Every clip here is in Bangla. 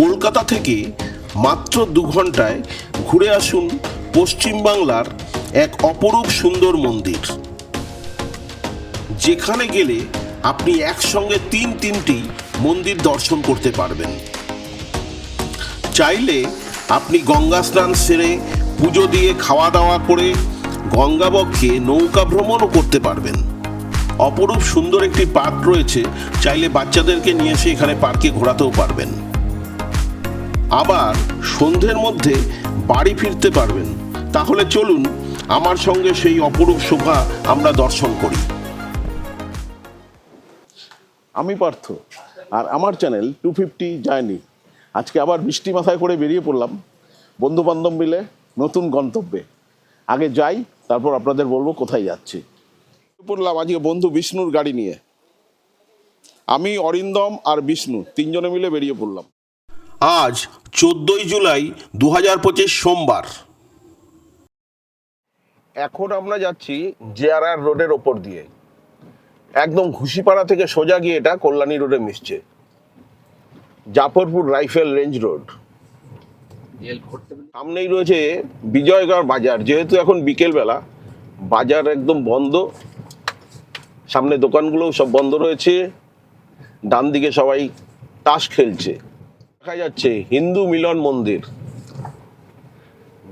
কলকাতা থেকে মাত্র দু ঘন্টায় ঘুরে আসুন পশ্চিমবাংলার এক অপরূপ সুন্দর মন্দির। যেখানে গেলে আপনি একসঙ্গে তিন তিনটি মন্দির দর্শন করতে পারবেন। চাইলে আপনি গঙ্গা স্নান সেরে পুজো দিয়ে খাওয়া দাওয়া করে গঙ্গাবক্ষে নৌকা ভ্রমণও করতে পারবেন। অপরূপ সুন্দর একটি পার্ক রয়েছে, চাইলে বাচ্চাদেরকে নিয়ে এসে এখানে পার্কে ঘোরাতেও পারবেন। আবার সন্ধ্যের মধ্যে বাড়ি ফিরতে পারবেন। তাহলে চলুন, আমার সঙ্গে সেই অপরূপ শোভা আমরা দর্শন করি। আমি পার্থ, আর আমার চ্যানেল টু ফিফটি জার্নি। আজকে আবার বৃষ্টি মাথায় করে বেরিয়ে পড়লাম। বন্ধু বান্ধব মিলে নতুন গন্তব্যে। আগে যাই, তারপর আপনাদের বলব কোথায় যাচ্ছি। পড়লাম আজকে বন্ধু বিষ্ণুর গাড়ি নিয়ে। আমি অরিন্দম আর বিষ্ণু, তিনজনে মিলে বেরিয়ে পড়লাম। আজ চোদ্দই জুলাই দু হাজার পঁচিশ সোমবার। এখন আমরা যাচ্ছি জেআরআর রোডের ওপর দিয়ে। একদম ঘুষিপাড়া থেকে সোজা গিয়ে এটা কল্যাণী রোডে মিশছে। Jafarpur rifle range road. সামনেই রয়েছে বিজয়গড় বাজার। যেহেতু এখন বিকেলবেলা, বাজার একদম বন্ধ। সামনে দোকানগুলো সব বন্ধ রয়েছে। ডান দিকে সবাই তাস খেলছে। দেখা যাচ্ছে হিন্দু মিলন মন্দির।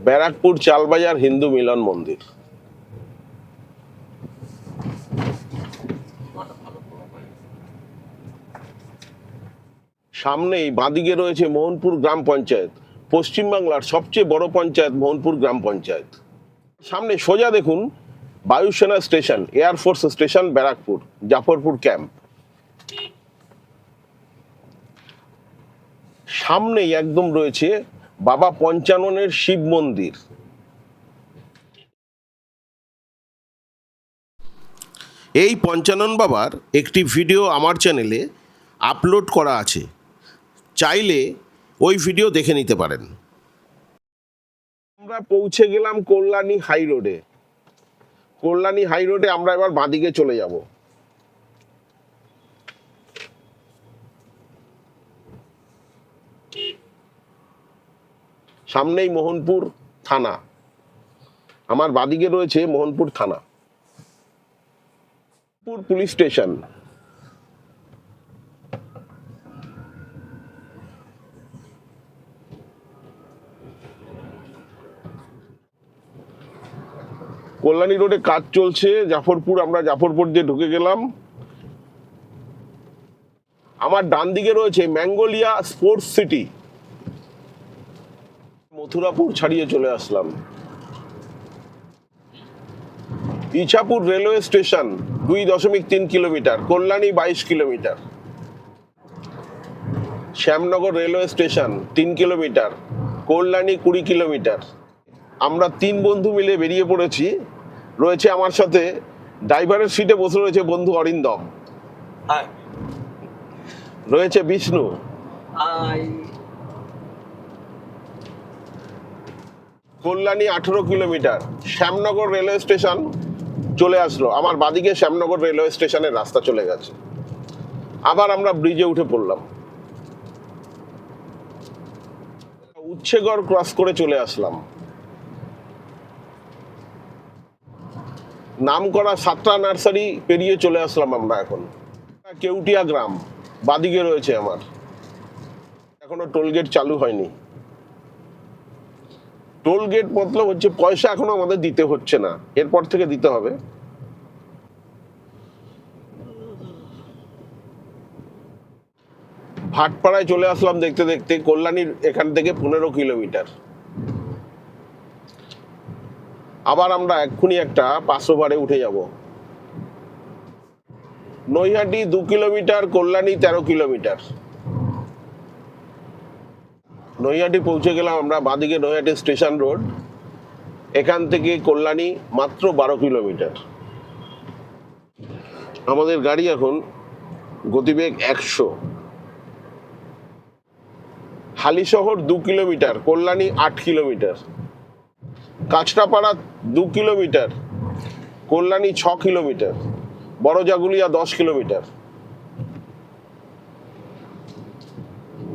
ব্যারাকপুর চালবাজার হিন্দু মিলন মন্দির। সামনেই বাঁদিকে রয়েছে মোহনপুর গ্রাম পঞ্চায়েত। পশ্চিমবাংলার সবচেয়ে বড় পঞ্চায়েত মোহনপুর গ্রাম পঞ্চায়েত। সামনে সোজা দেখুন বায়ুসেনা station air force station Barrackpore, Jafarpur camp. সামনেই একদম রয়েছে বাবা পঞ্চাননের শিব মন্দির। এই পঞ্চানন বাবার একটি ভিডিও আমার চ্যানেলে আপলোড করা আছে। চাইলে ওই ভিডিও দেখে নিতে পারেন। আমরা পৌঁছে গেলাম কল্যাণী হাই রোডে। কল্যাণী হাই রোডে আমরা এবার বাঁদিকে চলে যাব। সামনেই মোহনপুর থানা। আমার বাদিকে রয়েছে মোহনপুর থানা। Police station. কল্যাণী রোডে কাজ চলছে, জাফরপুর, আমরা জাফরপুর দিয়ে ঢুকে গেলাম। আমার ডান দিকে রয়েছে ম্যাঙ্গোলিয়া স্পোর্টস সিটি। মথুরাপুর ছাড়িয়ে চলে আসলাম। ইছাপুর রেলওয়ে স্টেশন দুই দশমিক তিন কিলোমিটার কল্যাণী বাইশ কিলোমিটার। শ্যামনগর রেলওয়ে স্টেশন তিন কিলোমিটার কল্যাণী কুড়ি কিলোমিটার। আমরা তিন বন্ধু মিলে বেরিয়ে পড়েছি। রয়েছে আমার সাথে ড্রাইভারের সিটে বসে রয়েছে বন্ধু অরিন্দম। রয়েছে বিষ্ণু। কল্যাণী আঠেরো কিলোমিটার শ্যামনগর রেলওয়ে স্টেশন চলে আসলো। আমার বাদিকে শ্যামনগর রেলওয়ে স্টেশনের রাস্তা চলে গেছে। আবার আমরা ব্রিজে উঠে পড়লাম। উচ্ছেগড় ক্রস করে চলে আসলাম। নাম করা সাতটা নার্সারি পেরিয়ে চলে আসলাম আমরা এখন। কেউটিয়া গ্রাম, বাদিকে রয়েছে আমার। এখনও টোলগেট চালু হয়নি। টোল গেট মতলব হচ্ছে পয়সা এখনও আমাদের দিতে হচ্ছে না। এরপর থেকে দিতে হবে। ভাটপাড়ায় চলে আসলাম দেখতে দেখতে, কল্যাণীর এখান থেকে পনেরো কিলোমিটার। আবার আমরা এক্ষুনি একটা পাঁচশো বারে উঠে যাব। নৈহাটি দু কিলোমিটার, কল্যাণী তেরো কিলোমিটার। নৈহাটি পৌঁছে গেলাম আমরা বাদিকে নৈহাটি স্টেশন রোড। এখান থেকে কল্যাণী মাত্র বারো কিলোমিটার। আমাদের গাড়ি এখন গতিবেগ একশো। হালিশহর দু কিলোমিটার, কল্যাণী আট কিলোমিটার। কাঁচরাপাড়া দু কিলোমিটার, কল্যাণী ছ কিলোমিটার। বড়জাগুলিয়া দশ কিলোমিটার।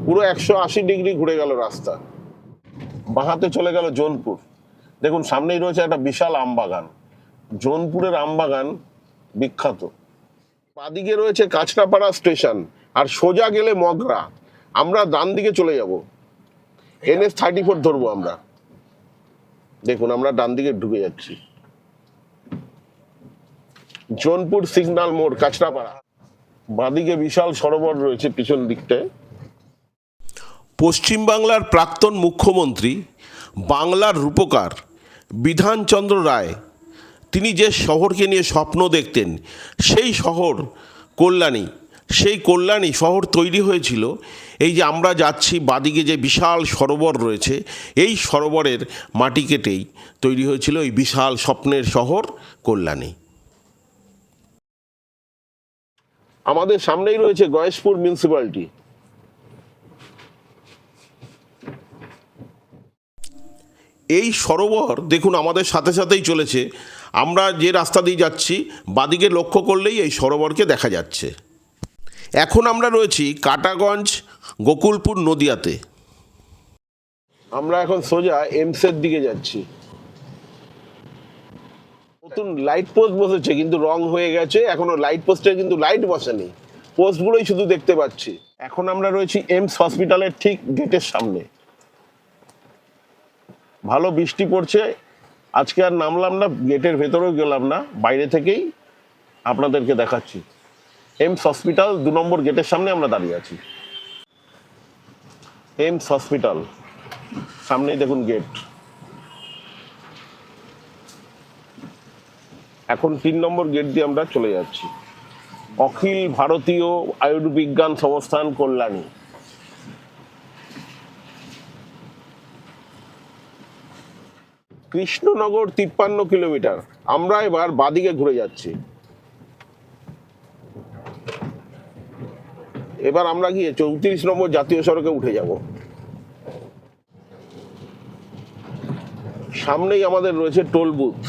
পুরো একশো আশি ডিগ্রি ঘুরে গেল রাস্তা। বাঁহাতে চলে গেল জোনপুর। দেখুন, সামনেই রয়েছে একটা বিশাল আম বাগান জোনপুরের আম বাগান বিখ্যাত। বাদিকে রয়েছে কাঁচরাপাড়া স্টেশন, আর সোজা গেলে মগরা। আমরা ডান দিকে চলে যাব। এনএস থার্টি ফোর ধরবো আমরা। দেখুন, আমরা ডান দিকে ঢুকে যাচ্ছি। জোনপুর সিগন্যাল মোড়, কাঁচরাপাড়া। বাদিকে বিশাল সরোবর রয়েছে পিছন দিকটায়। পশ্চিমবাংলার প্রাক্তন মুখ্যমন্ত্রী, বাংলার রূপকার বিধানচন্দ্র রায়, তিনি যে শহরকে নিয়ে স্বপ্ন দেখতেন, সেই শহর কল্যাণী, সেই কল্যাণী শহর তৈরি হয়েছিল। এই যে আমরা যাচ্ছি, বাদিকে যে বিশাল সরোবর রয়েছে, এই সরোবরের মাটি কেটেই তৈরি হয়েছিল এই বিশাল স্বপ্নের শহর কল্যাণী। আমাদের সামনেই রয়েছে গয়েশপুর মিউনিসিপ্যালিটি। এই সরোবর দেখুন আমাদের সাথে সাথেই চলেছে। আমরা যে রাস্তা দিয়ে যাচ্ছি, বাদিকে লক্ষ্য করলেই এই সরোবরকে দেখা যাচ্ছে। এখন আমরা রয়েছি কাটাগঞ্জ গোকুলপুর নদিয়াতে। আমরা এখন সোজা এমসের দিকে যাচ্ছি। নতুন লাইট পোস্ট বসেছে, কিন্তু রং হয়ে গেছে। এখনও লাইট পোস্টে কিন্তু লাইট বসেনি। পোস্টগুলোই শুধু দেখতে পাচ্ছি। এখন আমরা রয়েছি এমস হসপিটালের ঠিক গেটের সামনে। ভালো বৃষ্টি পড়ছে। আজকে আর নামলাম না, গেটের ভেতরেও গেলাম না, বাইরে থেকেই আপনাদেরকে দেখাচ্ছি। এমস হসপিটাল, দু নম্বর গেটের সামনে আমরা দাঁড়িয়ে আছি। এমস হসপিটাল, সামনেই দেখুন গেট। এখন তিন নম্বর গেট দিয়ে আমরা চলে যাচ্ছি। অখিল ভারতীয় আয়ুর্বিজ্ঞান সংস্থান কল্যাণী। কৃষ্ণনগর তিপ্পান্ন কিলোমিটার। আমরা এবার বাদিকে ঘুরে যাচ্ছি। এবার আমরা গিয়ে চৌত্রিশ নম্বর জাতীয় সড়কে উঠে যাব। সামনেই আমাদের রয়েছে টোল বুথ।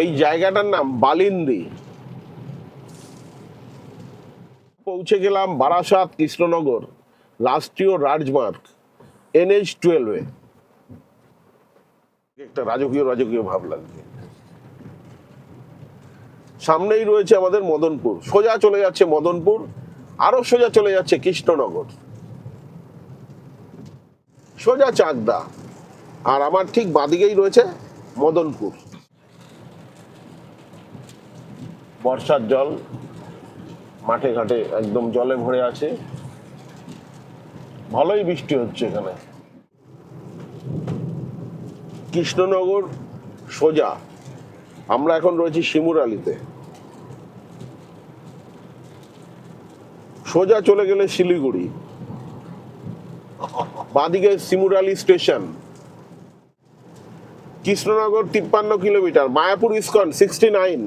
এই জায়গাটার নাম বালিন্দি। পৌঁছে গেলাম বারাসাত কৃষ্ণনগর। রাষ্ট্রীয় রাজমার্গ এনএইচ টুয়েলভে একটা রাজকীয় রাজকীয় ভাব লাগছে। সামনেই রয়েছে আমাদের মদনপুর। সোজা চলে যাচ্ছে মদনপুর, আরও সোজা চলে যাচ্ছে কৃষ্ণনগর। সোজা চাকদা, আর আমার ঠিক বাদিকেই রয়েছে মদনপুর। বর্ষার জল, মাঠে ঘাটে একদম জলে ভরে আছে। ভালোই বৃষ্টি হচ্ছে এখানে। কৃষ্ণনগর সোজা। আমরা এখন রয়েছি শিমুরালিতে সোজা চলে গেলে শিলিগুড়ি। বাদিকে শিমুরালি স্টেশন। কৃষ্ণনগর তিপ্পান্ন kilometre, Mayapur ISKCON sixty nine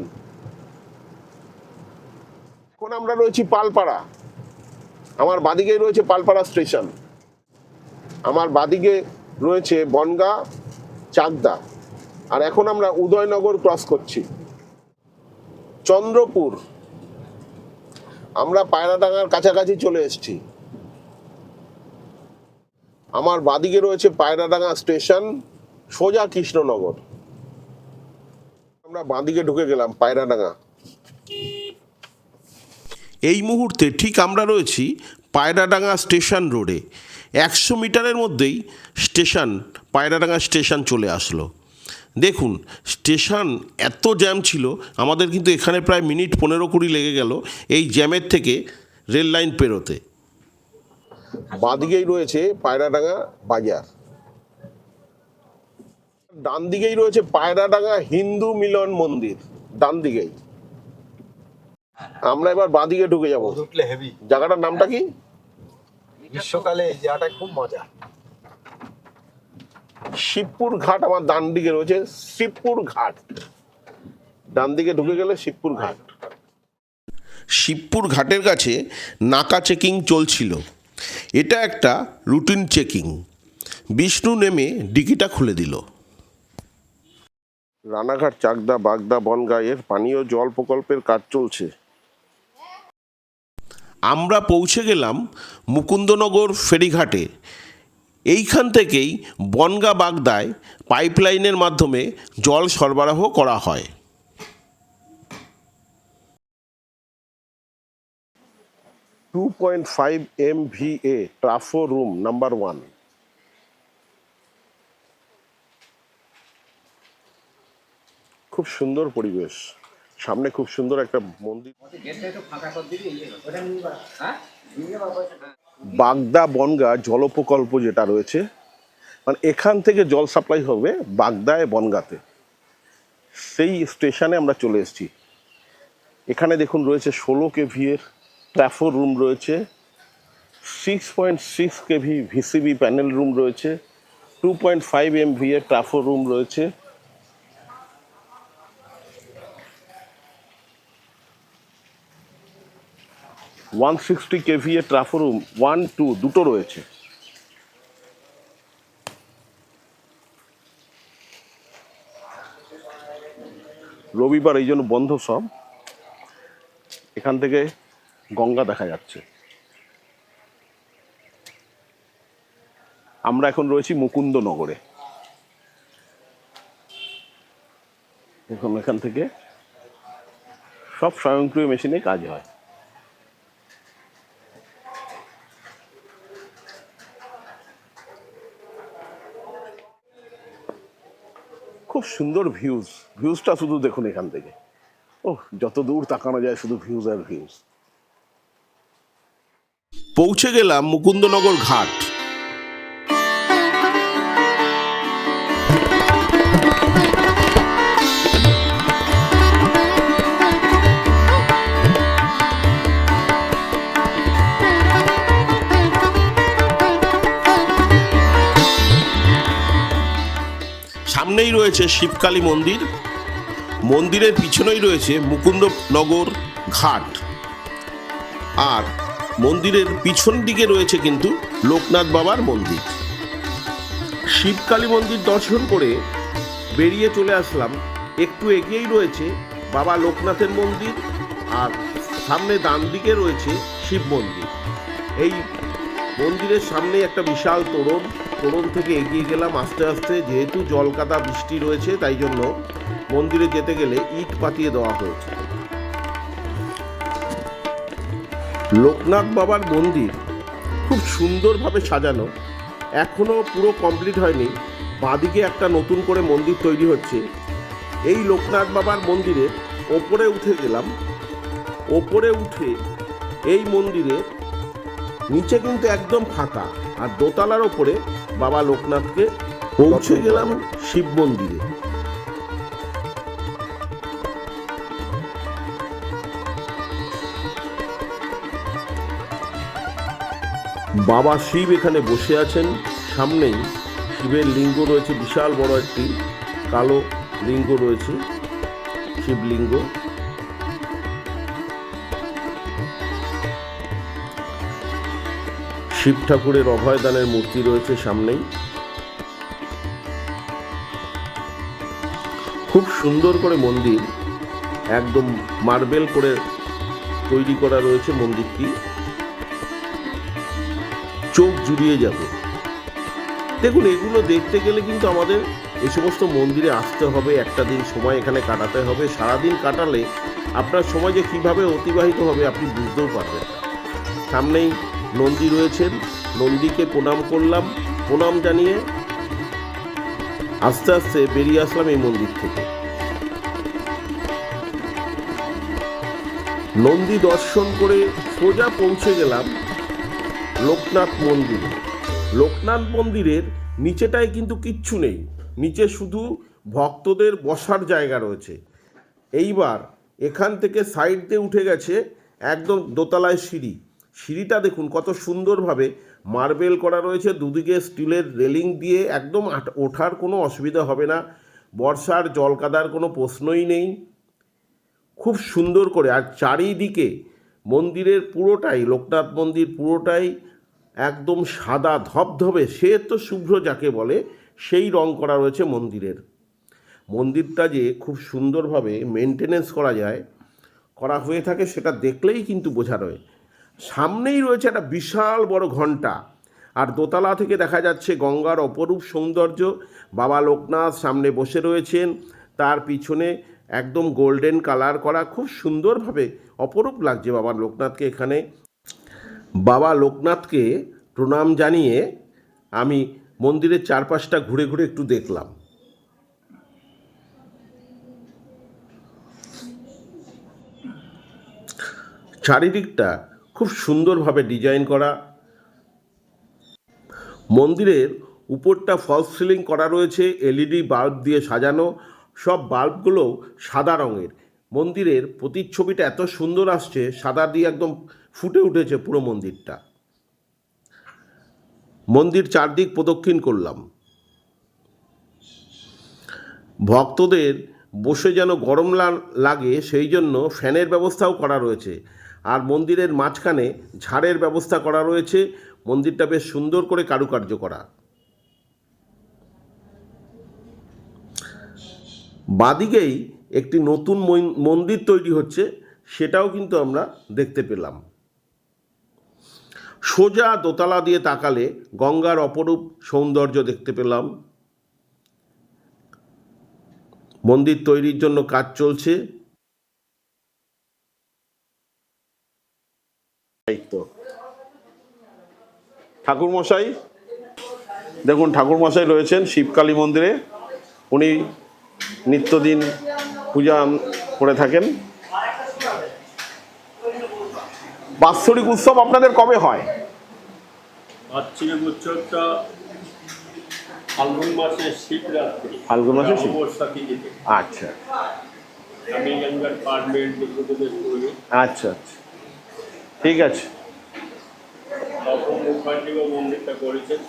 এখন আমরা রয়েছি পালপাড়া। আমার বাদিকেই রয়েছে পালপাড়া স্টেশন। আমার বাদিকে রয়েছে বনগা, চাকদা। আর এখন আমরা উদয়নগর ক্রস করছি। চন্দ্রপুর। আমরা পায়রাডাঙ্গার কাছাকাছি চলে এসেছি। আমার বাদিকে রয়েছে পায়রাডাঙ্গা স্টেশন, সোজা কৃষ্ণনগর। আমরা বাদিকে ঢুকে গেলাম পায়রাডাঙ্গা। এই মুহূর্তে ঠিক আমরা রয়েছি পায়রাডাঙ্গা স্টেশন রোডে। একশো মিটারের মধ্যেই স্টেশন, পায়রাডাঙ্গা স্টেশন চলে আসলো। দেখুন, স্টেশন এত জ্যাম ছিল, আমাদের কিন্তু এখানে প্রায় মিনিট পনেরো কুড়ি লেগে গেল এই জ্যামের থেকে রেল লাইন পেরোতে। বাঁদিকেই রয়েছে পায়রাডাঙ্গা বাজার। ডান দিকেই রয়েছে পায়রাডাঙ্গা হিন্দু মিলন মন্দির, ডান দিকেই। আমরা এবার বাঁদিকে ঢুকে যাব। হেভি জায়গাটার নামটা কি? গ্রীষ্মকালে এই জায়গাটা খুব মজা। শিবপুর ঘাট আমার ডান দিকে রয়েছে শিবপুর ঘাট। ডান দিকে ঢুকে গেলে শিবপুর ঘাট। শিবপুর ঘাটের কাছে নাকা চেকিং চলছিল। এটা একটা রুটিন চেকিং। বিষ্ণু নেমে ডিকিটা খুলে দিল। রানাঘাট চাকদা বাগদা বনগাঁয়ের পানীয় জল প্রকল্পের কাজ চলছে। আমরা পৌঁছে গেলাম মুকুন্দনগর ফেরিঘাটে। এইখান থেকেই বনগা বাগদায় পাইপলাইনের মাধ্যমে জল সরবরাহ করা হয়। Two point five M V A trafo room number one খুব সুন্দর পরিবেশ। সামনে খুব সুন্দর একটা মন্দির। বাগদা বনগা জল প্রকল্প যেটা রয়েছে মানে এখান থেকে জল সাপ্লাই হবে বাগদায় বনগাতে। সেই স্টেশনে আমরা চলে এসেছি। এখানে দেখুন রয়েছে ষোলো কেভি এর ট্র্যাফো রুম রয়েছে six point six KV VCB panel room রয়েছে two point five M V এর ট্রাফো রুম রয়েছে। One sixty KV A trafo room one two দুটো রয়েছে। রবিবার এই জন্য বন্ধ সব। এখান থেকে গঙ্গা দেখা যাচ্ছে। আমরা এখন রয়েছি মুকুন্দনগরে। এখন এখান থেকে সব স্বয়ংক্রিয় মেশিনে কাজ হয়। সুন্দর ভিউজ ভিউজটা শুধু দেখুন এখান থেকে। ও যত দূর তাকানো যায় শুধু ভিউজ আর ভিউজ পৌঁছে গেলাম মুকুন্দনগর ঘাট। সামনেই রয়েছে শিবকালী মন্দির। মন্দিরের পিছনেই রয়েছে মুকুন্দনগর ঘাট। আর মন্দিরের পিছন দিকে রয়েছে কিন্তু লোকনাথ বাবার মন্দির। শিবকালী মন্দির দর্শন করে বেরিয়ে চলে আসলাম। একটু এগিয়েই রয়েছে বাবা লোকনাথের মন্দির আর সামনে ডান দিকে রয়েছে শিব মন্দির। এই মন্দিরের সামনে একটা বিশাল তোরণ তোরণ থেকে এগিয়ে গেলাম আস্তে আস্তে। যেহেতু জলকাদা বৃষ্টি রয়েছে, তাই জন্য মন্দিরে যেতে গেলে ইট পাতিয়ে দেওয়া হয়েছে। লোকনাথ বাবার মন্দির খুব সুন্দরভাবে সাজানো। এখনও পুরো কমপ্লিট হয়নি। বাঁদিকে একটা নতুন করে মন্দির তৈরি হচ্ছে। এই লোকনাথ বাবার মন্দিরে ওপরে উঠে গেলাম। ওপরে উঠে এই মন্দিরে নিচে কিন্তু একদম ফাঁকা, আর দোতলার ওপরে বাবা লোকনাথকে পৌঁছে গেলাম শিব মন্দিরে। বাবা শিব এখানে বসে আছেন। সামনেই শিবের লিঙ্গ রয়েছে, বিশাল বড় একটি কালো লিঙ্গ রয়েছে, শিবলিঙ্গ। শিব ঠাকুরের অভয়দানের মূর্তি রয়েছে সামনেই। খুব সুন্দর করে মন্দির, একদম মার্বেল করে তৈরি করা রয়েছে মন্দিরটি। চোখ জুড়িয়ে যাবে। দেখুন, এগুলো দেখতে গেলে কিন্তু আমাদের এই সমস্ত মন্দিরে আসতে হবে, একটা দিন সময় এখানে কাটাতে হবে। সারাদিন কাটালে আপনার সময় যে কীভাবে অতিবাহিত হবে আপনি বুঝতেও পারবেন সামনেই নন্দী রয়েছেন। নন্দীকে প্রণাম করলাম। প্রণাম জানিয়ে আস্তে আস্তে বেরিয়ে আসলাম এই মন্দির থেকে। নন্দী দর্শন করে সোজা পৌঁছে গেলাম লোকনাথ মন্দিরে। লোকনাথ মন্দিরের নিচেটায় কিন্তু কিচ্ছু নেই। নিচে শুধু ভক্তদের বসার জায়গা রয়েছে। এইবার এখান থেকে সাইড দিয়ে উঠে গেছে একদম দোতলায় সিঁড়ি। সিঁড়িটা দেখুন, কত সুন্দরভাবে মার্বেল করা রয়েছে। দুদিকে স্টিলের রেলিং দিয়ে একদম ওঠার কোনো অসুবিধা হবে না। বর্ষার জল কাদার কোনো প্রশ্নই নেই। খুব সুন্দর করে, আর চারিদিকে মন্দিরের পুরোটাই, লোকনাথ মন্দির পুরোটাই একদম সাদা ধবধবে। সে তো শুভ্র যাকে বলে, সেই রং করা রয়েছে মন্দিরের। মন্দিরটা যে খুব সুন্দরভাবে মেনটেনেন্স করা যায়, করা হয়ে থাকে, সেটা দেখলেই কিন্তু বোঝা রয়ে। সামনেই রয়েছে একটা বিশাল বড় ঘণ্টা আর দোতলা থেকে দেখা যাচ্ছে গঙ্গার অপরূপ সৌন্দর্য। বাবা লোকনাথ সামনে বসে রয়েছেন। তার পিছনে একদম গোল্ডেন কালার করা খুব সুন্দরভাবে অপরূপ লাগছে বাবা লোকনাথকে এখানে। বাবা লোকনাথকে প্রণাম জানিয়ে আমি মন্দিরের চারপাশটা ঘুরে ঘুরে একটু দেখলাম। চারিদিকটা খুব সুন্দরভাবে ডিজাইন করা। মন্দিরের উপরটা ফলস সিলিং করা রয়েছে এলইডি বাল্ব দিয়ে সাজানো। সব বাল্বগুলো সাদা রঙের। মন্দিরের প্রতিচ্ছবিটা এত সুন্দর আসছে, সাদা দিয়ে একদম ফুটে উঠেছে পুরো মন্দিরটা। মন্দির চারদিক প্রদক্ষিণ করলাম। ভক্তদের বসে যেন গরম লাগে, সেই জন্য ফ্যানের ব্যবস্থাও করা রয়েছে। আর মন্দিরের মাঝখানে ঝাড়ের ব্যবস্থা করা রয়েছে। মন্দিরটা বেশ সুন্দর করে কারুকার্য করা। বাদিকেই একটি নতুন মন্দির তৈরি হচ্ছে, সেটাও কিন্তু আমরা দেখতে পেলাম। সোজা দোতলা দিয়ে তাকালে গঙ্গার অপরূপ সৌন্দর্য দেখতে পেলাম। মন্দির তৈরির জন্য কাজ চলছে। দায়িত্ব। ঠাকুর মশাই দেখুন ঠাকুর মশাই রয়েছেন শিবকালী মন্দিরে। উনি নিত্যদিন পূজা করে থাকেন। বাৎসরিক উৎসব আপনাদের কবে হয়? বাৎসরিক উৎসবটা ফাল্গুন মাসের শিবরাত্রি। ফাল্গুন মাসের শিব- আচ্ছা। আমি পারমেন্ট আচ্ছা আচ্ছা। ঠিক আছে। তপন মুখার্জিও মন্দিরটা করেছেন।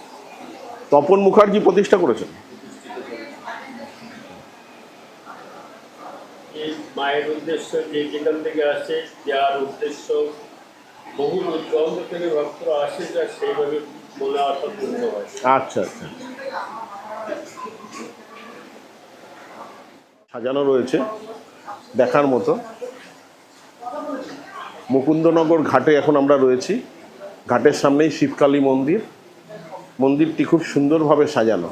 তপন মুখার্জি প্রতিষ্ঠা করেছেন। এই মায়ের উদ্দেশ্য যে যেখান থেকে আসে যার উদ্দেশ্য বহু উদ্গন্ধ থেকে ভক্তরা আসে যা সেইভাবে মনে আশা পূর্ণ হয়। আচ্ছা আচ্ছা। সাজানো রয়েছে দেখার মতো। মুকুন্দনগর ঘাটে এখন আমরা রয়েছি। ঘাটের সামনেই শিবকালী মন্দির। মন্দিরটি খুব সুন্দরভাবে সাজানো।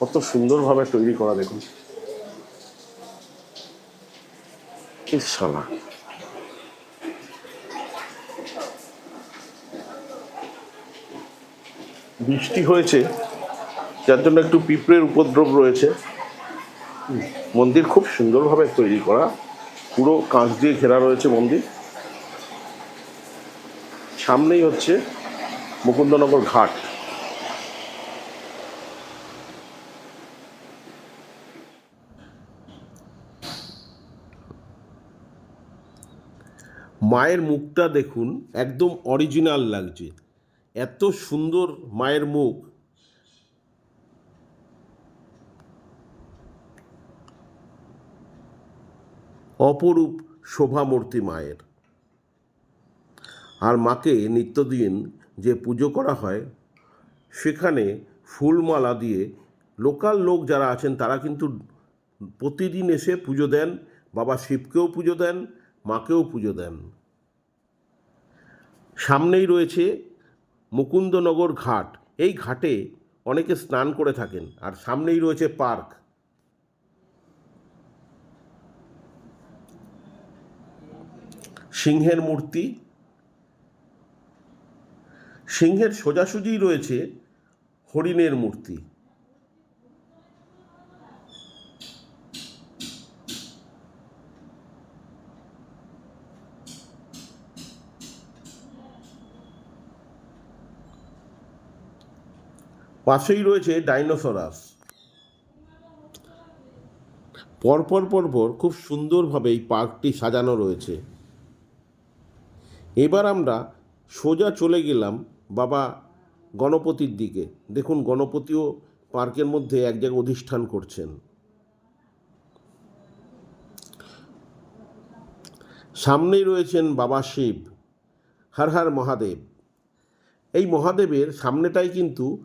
কত সুন্দরভাবে তৈরি করা দেখুন। বৃষ্টি হয়েছে, যার জন্য একটু পিঁপড়ের উপদ্রব রয়েছে। মন্দির খুব সুন্দরভাবে তৈরি করা। পুরো কাঁচ দিয়ে ঘেরা রয়েছে মন্দির। সামনেই হচ্ছে মুকুন্দনগর ঘাট। মায়ের মুখটা দেখুন, একদম অরিজিনাল লাগছে। এত সুন্দর মায়ের মুখ। অপরূপ শোভামূর্তি মায়ের। আর মাকে নিত্যদিন যে পুজো করা হয়, সেখানে ফুলমালা দিয়ে লোকাল লোক যারা আছেন, তারা কিন্তু প্রতিদিন এসে পুজো দেন, বাবা শিবকেও পুজো দেন, মাকেও পুজো দেন। সামনেই রয়েছে মুকুন্দনগর ঘাট। এই ঘাটে অনেকে স্নান করে থাকেন, আর সামনেই রয়েছে পার্ক। সিংহের মূর্তি। সিংহের সোজাসুজি রয়েছে হরিণের মূর্তি। পাশেই রয়েছে ডাইনোসরাস। পরপর পরপর খুব সুন্দরভাবে এই পার্কটি সাজানো রয়েছে। এবার আমরা সোজা চলে গেলাম বাবা গণপতির দিকে। দেখুন, গণপতিও পার্কের মধ্যে এক জায়গায় অধিষ্ঠান করছেন। সামনেই রয়েছেন বাবা শিব। হর হর মহাদেব। এই মহাদেবের সামনেটাই কিন্তু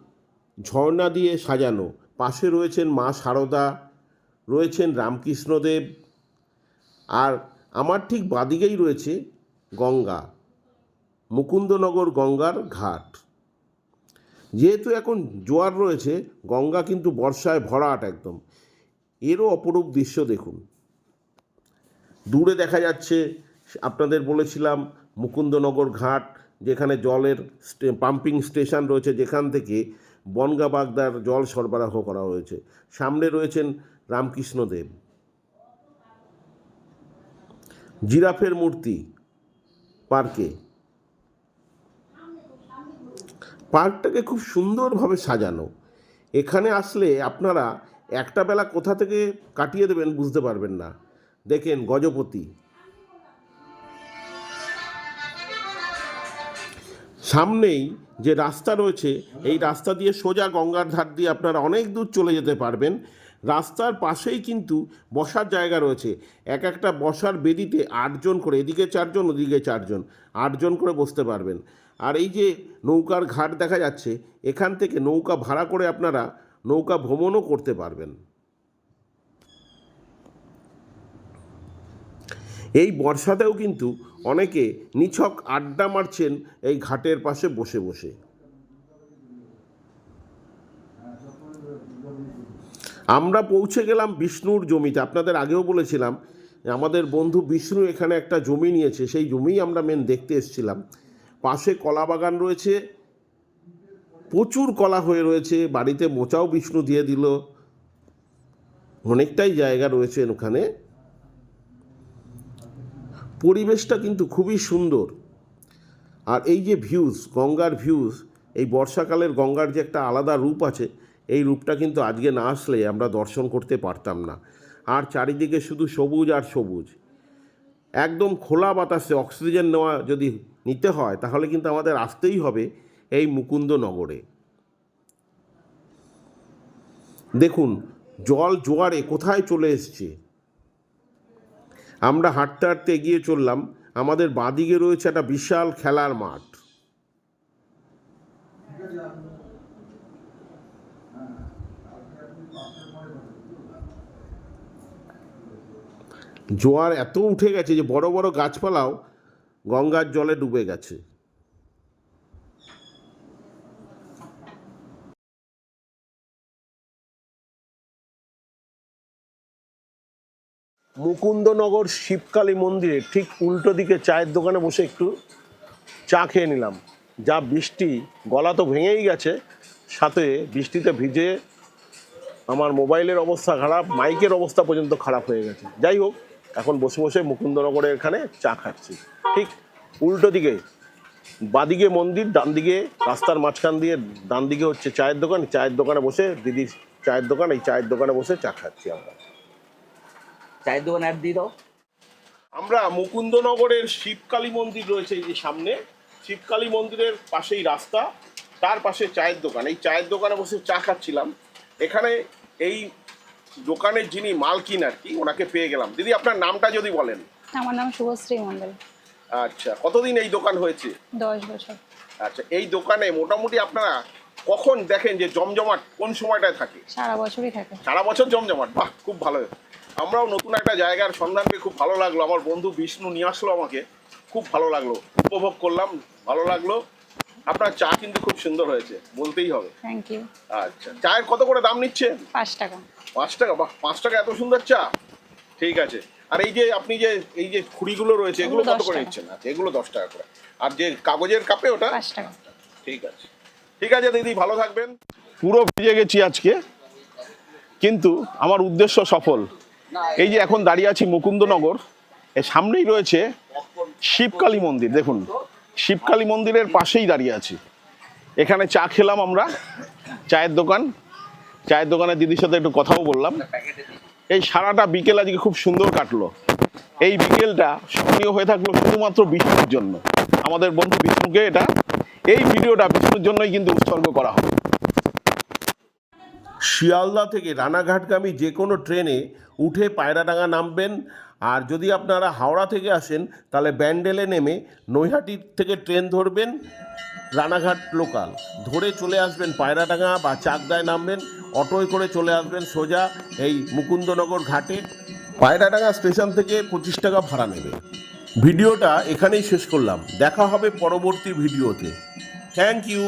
ঝর্ণা দিয়ে সাজানো। পাশে রয়েছেন মা সারদা, রয়েছেন রামকৃষ্ণদেব, আর আমার ঠিক বাদিকেই রয়েছে গঙ্গা। মুকুন্দনগর গঙ্গার ঘাট। যেহেতু এখন জোয়ার রয়েছে, গঙ্গা কিন্তু বর্ষায় ভরাট একদম। এরও অপরূপ দৃশ্য দেখুন। দূরে দেখা যাচ্ছে, আপনাদের বলেছিলাম, মুকুন্দনগর ঘাট, যেখানে জলের পাম্পিং স্টেশন রয়েছে, যেখান থেকে বনগা বাগদার জল সরবরাহ করা হয়েছে। সামনে রয়েছেন রামকৃষ্ণদেব জিরাফের মূর্তি পার্কে। পার্কটাকে খুব সুন্দরভাবে সাজানো। এখানে আসলে আপনারা একটা বেলা কোথা থেকে কাটিয়ে দেবেন বুঝতে পারবেন না। দেখেন গজপতি। সামনেই যে রাস্তা রয়েছে, এই রাস্তা দিয়ে সোজা গঙ্গার ধার দিয়ে আপনারা অনেক দূর চলে যেতে পারবেন। রাস্তার পাশেই কিন্তু বসার জায়গা রয়েছে। এক একটা বসার বেদিতে আটজন করে, এদিকে চারজন, ওদিকে চারজন, আটজন করে বসতে পারবেন। আর এই যে নৌকার ঘাট দেখা যাচ্ছে, এখান থেকে নৌকা ভাড়া করে আপনারা নৌকা ভ্রমণও করতে পারবেন। এই বর্ষাতেও কিন্তু অনেকে নিছক আড্ডা মারছেন এই ঘাটের পাশে বসে বসে। আমরা পৌঁছে গেলাম বিষ্ণুর জমিতে। আপনাদের আগেও বলেছিলাম আমাদের বন্ধু বিষ্ণু এখানে একটা জমি নিয়েছে, সেই জমিই আমরা মেন দেখতে এসেছিলাম। পাশে কলা বাগান রয়েছে, প্রচুর কলা হয়ে রয়েছে, বাড়িতে মোচাও বিষ্ণু দিয়ে দিল। অনেকটাই জায়গা রয়েছে ওখানে পরিবেশটা কিন্তু খুবই সুন্দর। আর এই যে ভিউজ গঙ্গার ভিউজ এই বর্ষাকালের গঙ্গার যে একটা আলাদা রূপ আছে, এই রূপটা কিন্তু আজকে না আসলে আমরা দর্শন করতে পারতাম না। আর চারিদিকে শুধু সবুজ আর সবুজ। একদম খোলা বাতাসে অক্সিজেন নেওয়া যদি নিতে হয়, তাহলে কিন্তু আমাদের আসতেই হবে এই মুকুন্দনগরে। দেখুন, জল জোয়ারে কোথায় চলে এসছে? আমরা হাঁটতে হাঁটতে এগিয়ে চললাম, আমাদের বাঁদিকে রয়েছে একটা বিশাল খেলার মাঠ। জোয়ার এত উঠে গেছে যে বড় বড় গাছপালাও গঙ্গার জলে ডুবে গেছে। মুকুন্দনগর শিবকালী মন্দিরে ঠিক উল্টো দিকে চায়ের দোকানে বসে একটু চা খেয়ে নিলাম। যা বৃষ্টি, গলা তো ভেঙেই গেছে, সাথে বৃষ্টিতে ভিজে আমার মোবাইলের অবস্থা খারাপ, মাইকের অবস্থা পর্যন্ত খারাপ হয়ে গেছে। যাই হোক এখন বসে বসে মুকুন্দনগরের এখানে চা খাচ্ছি। ঠিক উল্টো দিকে বাদিকে মন্দির ডান দিকে রাস্তার মাঝখান দিয়ে ডান দিকে হচ্ছে চায়ের দোকান চায়ের দোকানে বসে দিদির চায়ের দোকান এই চায়ের দোকানে বসে চা খাচ্ছি আমরা। চায়ের দোকান অ্যাড দিয়ে দাও। আমরা মুকুন্দনগরের শিবকালী মন্দির রয়েছে এই যে সামনে। শিবকালী মন্দিরের পাশেই রাস্তা তার পাশে চায়ের দোকান। এই চায়ের দোকানে বসে চা খাচ্ছিলাম। এখানে এই দোকানের যিনি মালকিন আর কি ওনাকে পেয়ে গেলাম। দিদি আপনার নামটা যদি বলেন। আমার নাম শুভশ্রী মণ্ডল। আচ্ছা কতদিন এই দোকান হয়েছে? দশ বছর। আচ্ছা এই দোকানে মোটামুটি আপনারা কখন দেখেন যে জমজমাট কোন সময়টায় থাকে? সারা বছরই থাকে। সারা বছর জমজমাট? বাহ খুব ভালো। আমরাও নতুন একটা জায়গার সন্ধান পেয়ে খুব ভালো লাগল। আমার বন্ধু বিষ্ণু নিয়ে আসলো আমাকে। খুব ভালো লাগল। উপভোগ করলাম ভালো লাগল। আপনার চা কিন্তু খুব সুন্দর হয়েছে বলতেই হবে। থ্যাংক ইউ আচ্ছা চায়ের কত করে দাম নিচ্ছেন পাঁচ টাকা। পাঁচ টাকা? বাহ পাঁচ টাকা এত সুন্দর চা? ঠিক আছে। আর এই যে আপনি যে এই যে খুঁড়িগুলো রয়েছে এগুলো কত করে নিচ্ছেন? আচ্ছা এগুলো দশ টাকা করে। আর যে কাগজের কাপে ওটা? পাঁচ টাকা। ঠিক আছে। ঠিক আছে দিদি ভালো থাকবেন। পুরো ভিজে গেছি আজকে কিন্তু আমার উদ্দেশ্য সফল। এই যে এখন দাঁড়িয়ে আছি মুকুন্দনগর এর সামনেই রয়েছে শিবকালী মন্দির দেখুন। শিবকালী মন্দিরের পাশেই দাঁড়িয়ে আছি। এখানে চা খেলাম আমরা, চায়ের দোকান। চায়ের দোকানের দিদির সাথে একটু কথাও বললাম। এই সারাটা বিকেল আজকে খুব সুন্দর কাটলো। এই বিকেলটা স্মরণীয় হয়ে থাকল শুধুমাত্র বিষ্ণুর জন্য। আমাদের বন্ধু বিষ্ণুকে এটা, এই ভিডিওটা বিষ্ণুর জন্যই কিন্তু উৎসর্গ করা হবে। শিয়ালদা থেকে রানাঘাটগামী যে কোনো ট্রেনে উঠে পায়রাডাঙ্গা নামবেন। আর যদি আপনারা হাওড়া থেকে আসেন, তাহলে ব্যান্ডেলে নেমে নৈহাটির থেকে ট্রেন ধরবেন, রানাঘাট লোকাল। ধরে চলে আসবেন পায়রাডাঙ্গা বা চাকদায় নামবেন, অটোয় করে চলে আসবেন সোজা এই মুকুন্দনগর ঘাটে। পায়রাডাঙ্গা স্টেশন থেকে পঁচিশ টাকা ভাড়া নেবে। ভিডিওটা এখানেই শেষ করলাম। দেখা হবে পরবর্তী ভিডিওতে। Thank you.